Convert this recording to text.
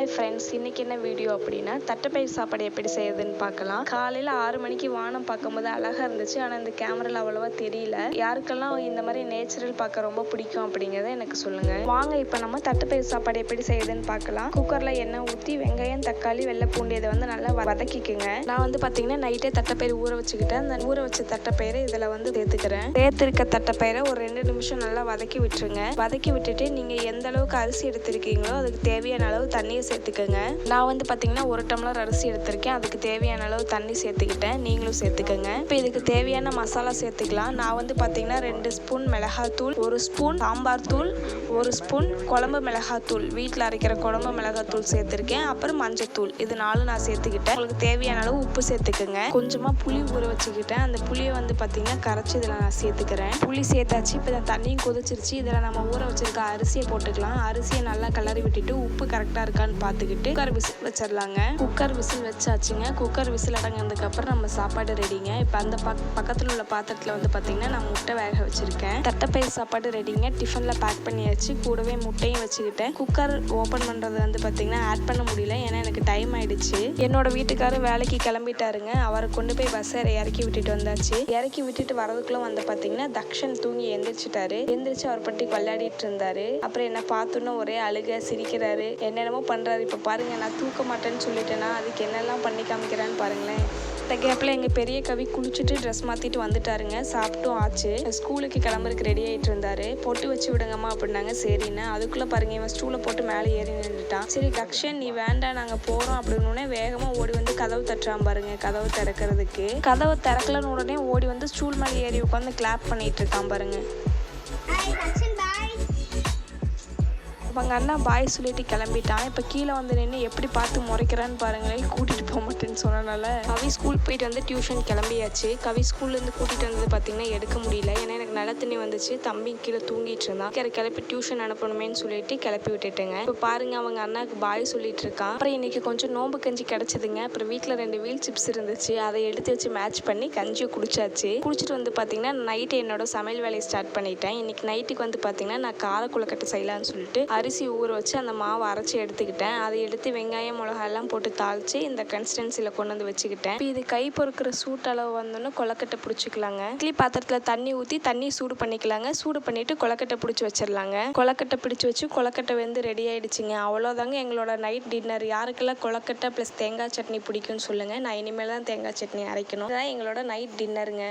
Hi friends இன்னைக்கு என்ன video அப்படின்னா தட்டைப்பயிர் சாப்பாடு எப்படி செய்யுதுன்னு பார்க்கலாம். காலையில் ஆறு மணிக்கு வானம் பார்க்கும்போது அழகாக இருந்துச்சு. ஆனால் இந்த கேமரால அவ்வளோவா தெரியல. யாருக்கெல்லாம் இந்த மாதிரி நேச்சுரல் பார்க்க ரொம்ப பிடிக்கும் அப்படிங்கிறத எனக்கு சொல்லுங்க. வாங்க இப்போ நம்ம தட்டைப்பயிர் சாப்பாடு எப்படி செய்யுதுன்னு பார்க்கலாம். குக்கரில் எண்ணெய் ஊற்றி வெங்காயம் தக்காளி வெள்ளை பூண்டு இதை வந்து நல்லா வதக்கிக்குங்க. நான் வந்து பார்த்தீங்கன்னா நைட்டே தட்டைப்பயிர் ஊற வச்சுக்கிட்டேன். அந்த ஊற வச்ச தட்டைப்பயிரை இதில் வந்து சேர்த்துக்கிறேன். சேர்த்துருக்க தட்டைப்பயிரை ஒரு ரெண்டு நிமிஷம் நல்லா வதக்கி விட்டுருங்க. வதக்கி விட்டுட்டு நீங்கள் எந்த அளவுக்கு அரிசி எடுத்திருக்கீங்களோ அதுக்கு தேவையான அளவு தண்ணியை சேர்த்துக்கோங்க. நான் வந்து பார்த்தீங்கன்னா ஒரு டம்ளர் அரிசி எடுத்திருக்கேன். அதுக்கு தேவையான அளவு தண்ணி சேர்த்துக்கிட்டேன். நீங்களும் சேர்த்துக்கோங்க. இப்போ இதுக்கு தேவையான மசாலா சேர்த்துக்கலாம். நான் வந்து பார்த்தீங்கன்னா ரெண்டு ஸ்பூன் மிளகாத்தூள் ஒரு ஸ்பூன் சாம்பார் தூள் ஒரு ஸ்பூன் குழம்பு மிளகாத்தூள். வீட்டில் அரைக்கிற குழம்பு மிளகாத்தூள் சேர்த்துருக்கேன். அப்புறம் மஞ்சத்தூள். இது நாலு நான் சேர்த்துக்கிட்டேன். உங்களுக்கு தேவையான அளவு உப்பு சேர்த்துக்கோங்க. கொஞ்சமாக புளி ஊற வச்சுக்கிட்டேன். அந்த புளியை வந்து பார்த்தீங்கன்னா கரைச்சி இதில் நான் சேர்த்துக்கிறேன். புளி சேர்த்தாச்சு. இப்போ இந்த தண்ணியும் கொதிச்சிருச்சு. இதில் நம்ம ஊற வச்சிருக்க அரிசியை போட்டுக்கலாம். அரிசியை நல்லா கிளறி விட்டுட்டு உப்பு கரெக்டாக இருக்கான்னு பார்த்துக்கிட்டு குக்கர் விசில் வச்சிடலாங்க. குக்கர் விசில் வச்சாச்சுங்க. குக்கர் விசில் அடங்கினதுக்கப்புறம் நம்ம சாப்பாடு ரெடிங்க இப்போ அந்த பக் பக்கத்தில் உள்ள பாத்திரத்தில் வந்து பார்த்தீங்கன்னா நான் முட்டை வேக வச்சுருக்கேன். தட்டைப்பயிர் சாப்பாடு ரெடிங்க டிஃபனில் பேக் பண்ணியாச்சு. கூடவே முட்டையும் வச்சுக்கிட்டேன். குக்கர் ஓப்பன் பண்ணுறது வந்து பார்த்திங்கன்னா ஆட் பண்ண முடியல. ஏன்னா எனக்கு டைம் ஆயிடுச்சு. என்னோட வீட்டுக்காரர் வேலைக்கு கிளம்பிட்டாருங்க. அவரை கொண்டு போய் பஸ்ஸை இறக்கி விட்டுட்டு வந்தாச்சு. இறக்கி விட்டுட்டு வரதுக்குள்ள வந்து பார்த்தீங்கன்னா தக்ஷன் தூங்கி எந்திரிச்சிட்டாரு. எந்திரிச்சு அவர் பட்டி விளையாடிட்டு இருந்தாரு. அப்புறம் என்ன பார்த்தோன்னா ஒரே அழுக சிரிக்கிறாரு. என்னென்னமோ பண்றாரு இப்போ பாருங்கள் நான் தூக்க மாட்டேன்னு சொல்லிட்டேன்னா அதுக்கு என்னெல்லாம் பண்ணி காமிக்கிறான்னு பாருங்களேன். இந்த கேப்பில் எங்கள் பெரிய கவி குளிச்சுட்டு ட்ரெஸ் மாற்றிட்டு வந்துட்டாருங்க. சாப்பிட்டும் ஆச்சு. ஸ்கூலுக்கு கிளம்புறதுக்கு ரெடி ஆகிட்டு இருந்தாரு. பொட்டு வச்சு விடுங்கம்மா அப்படின்னாங்க. சரின்னு. அதுக்குள்ளே பாருங்க இவன் ஸ்டூலை போட்டு மேலே ஏறி நின்றுட்டான். சரி கக்ஷன் நீ வேண்டாம் நாங்கள் போகிறோம் அப்படின்னு வேகமாக ஓடி வந்து கதவு தட்டுறான் பாருங்க கதவு திறக்கிறதுக்கு. கதவு திறக்கலன்னு உடனே ஓடி வந்து ஸ்டூல் மேலே ஏறி உட்காந்து கிளாப் பண்ணிட்டு இருக்கான் பாருங்க. அவங்க அண்ணா பாய் சொல்லிட்டு கிளம்பிட்டான். இப்போ கீழே வந்து நின்று எப்படி பார்த்து முறைக்கிறான்னு பாருங்களேன். கூட்டிகிட்டு போக மாட்டேன்னு சொன்னனால. கவி ஸ்கூல் போயிட்டு வந்து டியூஷன் கிளம்பியாச்சு. கவி ஸ்கூல்லேருந்து கூட்டிகிட்டு வந்தது பார்த்தீங்கன்னா எடுக்க முடியல. ஏன்னா எனக்கு நல்ல தண்ணி வந்துச்சு. தம்பி கீழே தூங்கிட்டு இருந்தான். கரை கிளப்பி டியூஷன் அனுப்பணுமேன்னு சொல்லிட்டு கிளப்பி விட்டுட்டேங்க. இப்போ பாருங்க அவங்க அண்ணாக்கு பாய் சொல்லிட்டு இருக்கான். அப்புறம் இன்னைக்கு கொஞ்சம் நோம்பு கஞ்சி கிடச்சிதுங்க. அப்புறம் வீட்டில் ரெண்டு வீல் சிப்ஸ் இருந்துச்சு. அதை எடுத்து வச்சு மேட்ச் பண்ணி கஞ்சியை குடிச்சாச்சு. குடிச்சிட்டு வந்து பார்த்தீங்கன்னா நைட்டு என்னோட சமையல் வேலையை ஸ்டார்ட் பண்ணிட்டேன். இன்னைக்கு நைட்டுக்கு வந்து பார்த்தீங்கன்னா நான் கார கட்ட செய்யலாம்னு சொல்லிட்டு அரிசி ஊற வச்சு அந்த மாவை அரைச்சி எடுத்துக்கிட்டேன். அதை எடுத்து வெங்காயம் மிளகாய் எல்லாம் போட்டு தாளித்து இந்த கன்சிஸ்டன்சியில் கொண்டு வந்து வச்சுக்கிட்டேன். இப்போ இது கை பொறுக்கிற சூட் அளவு வந்தோன்னே கொலக்கட்டை பிடிச்சிக்கலாங்க. இட்லி பாத்திரத்தில் தண்ணி ஊற்றி தண்ணி சூடு பண்ணிக்கலாங்க. சூடு பண்ணிட்டு கொலக்கட்டை பிடிச்சி வச்சிடலாங்க கொலக்கட்டை பிடிச்சி வச்சு கொலக்கட்டை வந்து ரெடி ஆயிடுச்சுங்க. அவ்வளோதாங்க எங்களோட நைட் டின்னர் யாருக்கெல்லாம் கொலக்கட்டை ப்ளஸ் தேங்காய் சட்னி பிடிக்கும்னு சொல்லுங்கள் நான் இனிமேல் தான் தேங்காய் சட்னி அரைக்கணும். இதுதான் எங்களோட நைட் டின்னருங்க